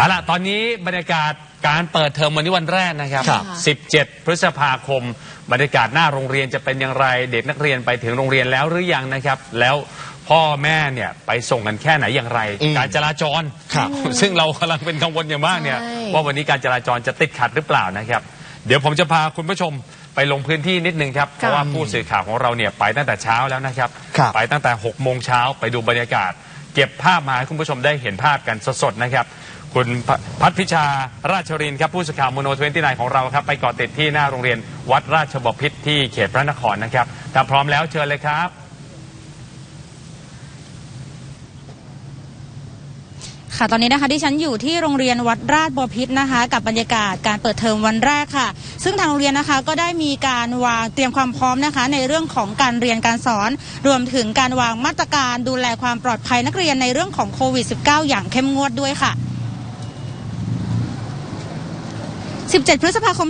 เอาล่ะตอนนี้บรรยากาศการเปิดเทอมวันนี้วันแรกนะครับครับ 17 พฤษภาคม บรรยากาศหน้าโรงเรียนจะเป็นอย่างไร เด็กนักเรียนไปถึงโรงเรียนแล้วหรือยังนะครับ แล้วพ่อแม่เนี่ยไปส่งกันแค่ไหนอย่างไร อืมการจราจร ครับ ซึ่งเรากำลังเป็นกังวลอย่างมากเนี่ย ใช่ ว่าวันนี้การจราจรจะติดขัดหรือเปล่านะครับ เดี๋ยวผมจะพาคุณผู้ชมไปลงพื้นที่นิดนึงครับ เพราะว่าผู้สื่อข่าวของเราเนี่ยไปตั้งแต่เช้าแล้วนะครับ ครับ ไปตั้งแต่6โมงเช้าไปดูบรรยากาศ เก็บภาพมาให้คุณผู้ชมได้เห็นภาพกันสดๆนะครับ คุณพพัฒพิชาราชรินครับผู้สื่อข่าวมโนทเวนตี้ไนของเราครับไปเกาะติดที่หน้าโรงเรียนวัดราชบพิตรที่เขตพระนครนะครับถ้าพร้อมแล้วเชิญเลยครับ ค่ะตอนนี้นะคะที่ฉันอยู่ที่โรงเรียนวัดราชบพิตรนะคะ กับบรรยากาศการเปิดเทอมวันแรกค่ะ ซึ่งทางโรงเรียนนะคะก็ได้มีการวางเตรียมความพร้อมนะคะ ในเรื่องของการเรียนการสอน รวมถึงการวางมาตรการดูแลความปลอดภัยนักเรียนในเรื่องของโควิด -19 อย่างเข้มงวดด้วยค่ะ 17 พฤษภาคม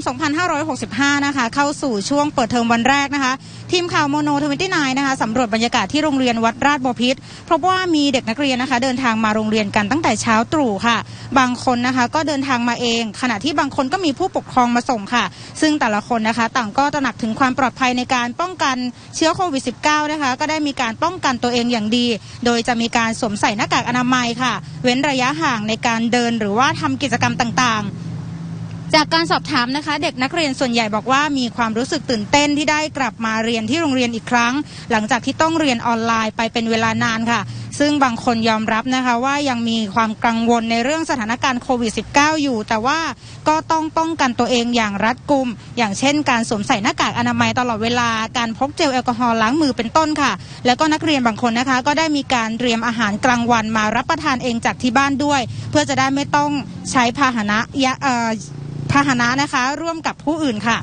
2565 นะคะ เข้าสู่ช่วงเปิดเทอมวันแรกนะคะ ทีมข่าวโมโนทเวนตี้นายนะคะสำรวจบรรยากาศที่โรงเรียนวัดราชบพิตรพบว่ามีเด็กนักเรียนนะคะ เดินทางมาโรงเรียนกันตั้งแต่เช้าตรู่ค่ะ บางคนนะคะก็เดินทางมาเอง ขณะที่บางคนก็มีผู้ปกครองมาส่งค่ะ ซึ่งแต่ละคนนะคะ ต่างก็ตระหนักถึงความปลอดภัยในการป้องกันเชื้อโควิด -19 นะคะ ก็ได้มีการป้องกันตัวเองอย่างดี โดยจะมีการสวมใส่หน้ากากอนามัยค่ะ เว้นระยะห่างในการเดินหรือว่าทำกิจกรรมต่างๆ จากการสอบถามนะคะ เด็กนักเรียนส่วนใหญ่บอกว่ามีความรู้สึกตื่นเต้นที่ได้กลับมาเรียนที่โรงเรียนอีกครั้ง หลังจากที่ต้องเรียนออนไลน์ไปเป็นเวลานานค่ะ ซึ่งบางคนยอมรับนะคะว่ายังมีความกังวลในเรื่องสถานการณ์โควิด -19 อยู่ แต่ว่าก็ต้องป้องกันตัวเองอย่างรัดกุม อย่างเช่น การสวมใส่หน้ากากอนามัยตลอดเวลาการพกเจลแอลกอฮอล์ล้างมือเป็นต้นค่ะ แล้วก็นักเรียนบางคนนะคะ ก็ได้มีการเตรียมอาหารกลางวันมารับประทานเองจากที่บ้านด้วย เพื่อจะได้ไม่ต้องใช้พาหนะ พาหนะนะคะ ร่วมกับผู้อื่นค่ะ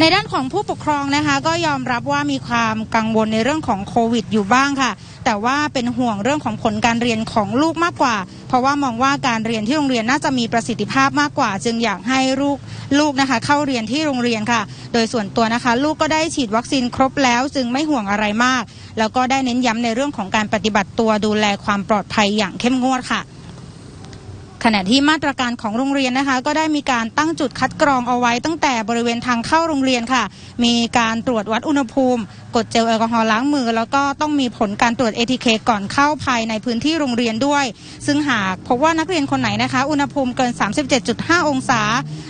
ในด้านของผู้ปกครองนะคะ ก็ยอมรับว่ามีความกังวลในเรื่องของโควิด อยู่บ้างค่ะ แต่ว่าเป็นห่วงเรื่องของผลการเรียนของลูกมากกว่า เพราะว่ามองว่าการเรียนที่โรงเรียนน่าจะมีประสิทธิภาพมากกว่า จึงอยากให้ลูกลูกนะคะ เข้าเรียนที่โรงเรียนค่ะ โดยส่วนตัวนะคะ ลูกก็ได้ฉีดวัคซีนครบแล้ว จึงไม่ห่วงอะไรมาก แล้วก็ได้เน้นย้ำในเรื่องของการปฏิบัติตัวดูแลความปลอดภัยอย่างเข้มงวดค่ะ ขณะที่มาตรการของโรงเรียนนะคะ ก็ได้มีการตั้งจุดคัดกรองเอาไว้ตั้งแต่บริเวณทางเข้าโรงเรียนค่ะ มีการตรวจวัดอุณหภูมิกดเจลแอลกอฮอล์ล้างมือ แล้วก็ต้องมีผลการตรวจ ATK ก่อนเข้าภายในพื้นที่โรงเรียนด้วย ซึ่งหากพบว่านักเรียนคนไหนนะคะ อุณหภูมิเกิน 37.5 องศา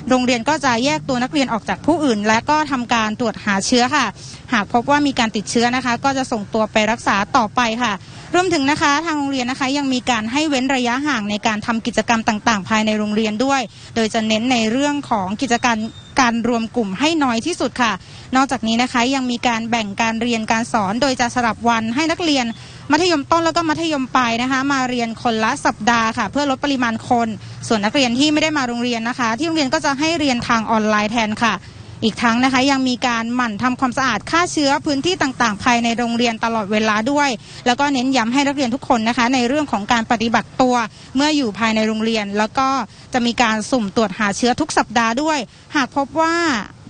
โรงเรียนก็จะแยกตัวนักเรียนออกจากผู้อื่น และก็ทำการตรวจหาเชื้อค่ะ หากพบว่ามีการติดเชื้อนะคะ ก็จะส่งตัวไปรักษาต่อไปค่ะรวมถึงนะคะทางโรงเรียนนะคะยังมีการให้เว้นระยะห่างในการทำกิจกรรมต่าง ๆ ภายในโรงเรียนด้วย โดยจะเน้นในเรื่องของกิจการม การรวมกลุ่มให้น้อยที่สุดค่ะ นอกจากนี้นะคะยังมีการแบ่งการเรียนการสอน โดยจะสลับวันให้นักเรียน มัธยมต้นแล้วก็มัธยมปลายนะคะ มาเรียนคนละสัปดาห์ค่ะ เพื่อลดปริมาณคน ส่วนนักเรียนที่ไม่ได้มาโรงเรียนนะคะ ที่โรงเรียนก็จะให้เรียนทางออนไลน์แทนค่ะ อีกทั้งนะคะยังมีการหมั่นทำความสะอาดฆ่าเชื้อพื้นที่ต่างๆ ภายในโรงเรียนตลอดเวลาด้วย แล้วก็เน้นย้ำให้นักเรียนทุกคนนะคะ ในเรื่องของการปฏิบัติตัวเมื่ออยู่ภายในโรงเรียน แล้วก็จะมีการสุ่มตรวจหาเชื้อทุกสัปดาห์ด้วย หากพบว่า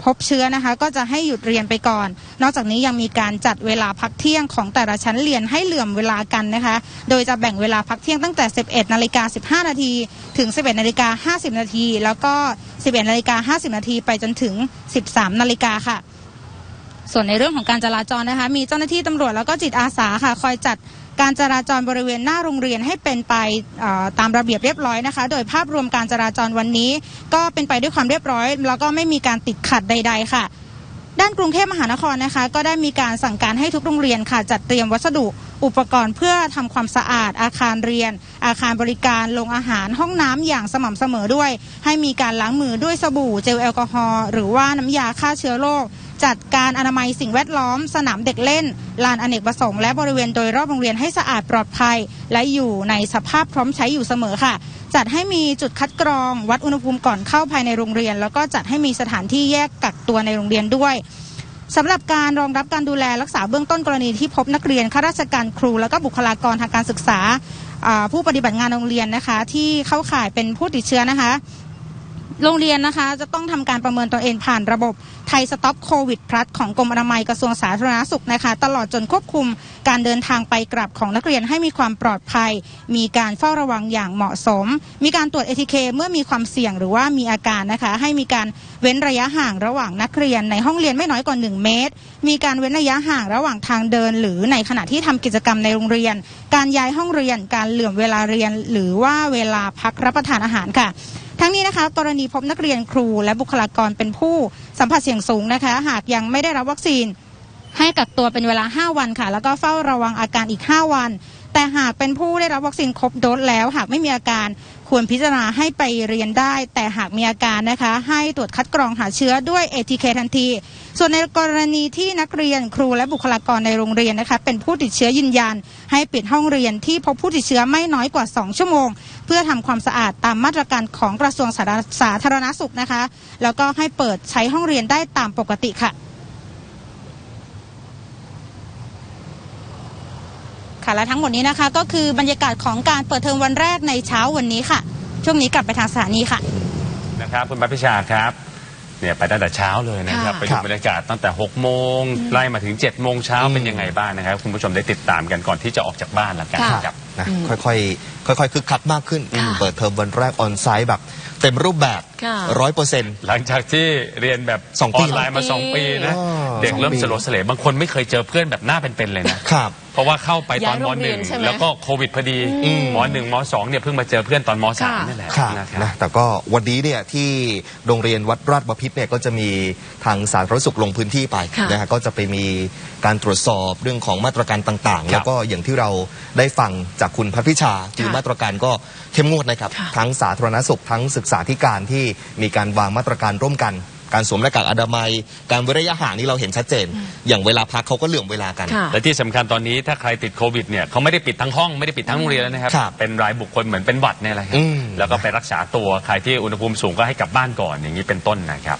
พบเชื้อนะคะ ก็จะให้หยุดเรียนไปก่อน นอกจากนี้ยังมีการจัดเวลาพักเที่ยงของแต่ละชั้นเรียนให้เหลื่อมเวลากันนะคะ โดยจะแบ่งเวลาพักเที่ยงตั้งแต่ 11นาฬิกา15นาทีถึง 11นาฬิกา50นาทีแล้วก็ 11นาฬิกา50นาทีไปจนถึง 13นาฬิกาค่ะ ส่วนในเรื่องของการจราจรนะคะ มีเจ้าหน้าที่ตำรวจแล้วก็จิตอาสาค่ะ คอยจัด การจราจรบริเวณหน้าโรงเรียนให้เป็นไปตามระเบียบเรียบร้อยนะคะ โดยภาพรวมการจราจรวันนี้ ก็เป็นไปด้วยความเรียบร้อย แล้วก็ไม่มีการติดขัดใด ๆ ค่ะ ด้านกรุงเทพมหานครนะคะ ก็ได้มีการสั่งการให้ทุกโรงเรียนค่ะ จัดเตรียมวัสดุอุปกรณ์เพื่อทำความสะอาด อาคารเรียน อาคารบริการโรงอาหารห้องน้ำอย่างสม่ำเสมอด้วย ให้มีการล้างมือด้วยสบู่เจลแอลกอฮอล์หรือว่าน้ำยาฆ่าเชื้อโรค จัดการอนามัยสิ่งแวดล้อม สนามเด็กเล่น ลานอเนกประสงค์และบริเวณโดยรอบโรงเรียนให้สะอาดปลอดภัย และอยู่ในสภาพพร้อมใช้อยู่เสมอค่ะ จัดให้มีจุดคัดกรอง วัดอุณหภูมิก่อนเข้าภายในโรงเรียน แล้วก็จัดให้มีสถานที่แยกกักตัวในโรงเรียนด้วยสำหรับการรองรับการดูแลรักษาเบื้องต้นกรณีที่พบนักเรียนข้าราชการครู แล้วก็บุคลากรทางการศึกษาผู้ปฏิบัติงานโรงเรียนนะคะ ที่เข้าข่ายเป็นผู้ติดเชื้อนะคะ โรงเรียนนะคะ จะต้องทำการประเมินตัวเองผ่านระบบไทยสต็อปโควิดพลัสของกรมอนามัยกระทรวงสาธารณสุขนะคะ ตลอดจนควบคุมการเดินทางไปกลับของนักเรียนให้มีความปลอดภัย มีการเฝ้าระวังอย่างเหมาะสม มีการตรวจ ATK เคเมื่อมีความเสี่ยงหรือว่ามีอาการนะคะ ให้มีการเว้นระยะห่างระหว่างนักเรียน ในห้องเรียนไม่น้อยกว่า1เมตร มีการเว้นระยะห่างระหว่างทางเดิน หรือในขณะที่ทำกิจกรรมในโรงเรียน การย้ายห้องเรียน การเหลื่อมเวลาเรียน หรือว่าเวลาพักรับประทานอาหารค่ะ ทั้งนี้นะคะ กรณีพบนักเรียนครูและบุคลากรเป็นผู้สัมผัสเสี่ยงสูงนะคะ หากยังไม่ได้รับวัคซีน ให้กักตัวเป็นเวลา 5 วันค่ะ แล้วก็เฝ้าระวังอาการอีก 5 วัน แต่หากเป็นผู้ได้รับวัคซีนครบโดสแล้ว หากไม่มีอาการควรพิจารณาให้ไปเรียนได้ แต่หากมีอาการนะคะ ให้ตรวจคัดกรองหาเชื้อด้วย ATK ทันที ส่วนในกรณีที่นักเรียนครูและบุคลากรในโรงเรียนนะคะเป็นผู้ติดเชื้อยืนยัน ให้ปิดห้องเรียนที่พบผู้ติดเชื้อไม่น้อยกว่า 2 ชั่วโมง เพื่อทำความสะอาดตามมาตรการของกระทรวงสาธารณสุขนะคะ แล้วก็ให้เปิดใช้ห้องเรียนได้ตามปกติค่ะ ค่ะ และทั้งหมดนี้นะคะ ก็คือบรรยากาศของการเปิดเทอมวันแรกในเช้าวันนี้ค่ะ ช่วงนี้กลับไปทางสถานีค่ะนะครับคุณพัทพิชาครับเนี่ยไปตั้งแต่เช้าเลยนะครับค่ะไปดูบรรยากาศตั้งแต่6โมงไล่มาถึง7โมงเช้าเป็นยังไงบ้างนะครับ คุณผู้ชมได้ติดตามกันก่อนที่จะออกจากบ้านแล้วกันค่ะครับ นะค่อยๆค่อยๆคึกคักมากขึ้นค่ะเปิดเทอมวันแรกออนไซต์แบบ เต็มรูปแบบค่ะร้อยเปอร์เซ็นต์ หลังจากที่เรียนแบบสองปีออนไลน์มาสองปีนะอ๋อเด็กเริ่มสองปีสลดสเลบางคนไม่เคยเจอเพื่อนแบบหน้าเป็นๆเลยนะ ครับ เพราะว่าเข้าไปตอนย้ายโรมงหเรีนึ่ยงนใช่ไหม แล้วก็โควิดพอดีอืมมหนึ่งมสองเนี่ยเพิ่งมาเจอเพื่อนตอนมสามค่ะนี่แหละครับนะครันะบแต่ก็วันนี้เนี่ยที่โรงเรียนวัดราชบพิตรเนี่ยก็จะมีทางสาธารณสุขลงพื้นที่ไปค่ะนะฮะก็จะไปมีการตรวจสอบเรื่องของมาตรการต่างครับๆแล้วก็อย่างที่เราได้ฟังจากคุณพัทพิชาคือมาตรการก็เข้มงวดนะครับค่ะทั้งสาธารณสุขทั้งศึกษาธิการที่มีการวางมาตรการร่วมกัน การสวมหน้ากากอนามัย การเว้นระยะห่างนี่เราเห็นชัดเจน อย่างเวลาพักเขาก็เหลื่อมเวลากันค่ะและที่สำคัญตอนนี้ถ้าใครติดโควิดเนี่ยเขาไม่ได้ปิดทั้งห้องไม่ได้ปิดทั้งโรงเรียนแล้วนะครับครับเป็นรายบุคคลเหมือนเป็นหวัดเนี่ยแหละครัอืบมแล้วก็ไปรักษาตัวใครที่อุณหภูมิสูงก็ให้กลับบ้านก่อนอย่างนี้เป็นต้นนะครับ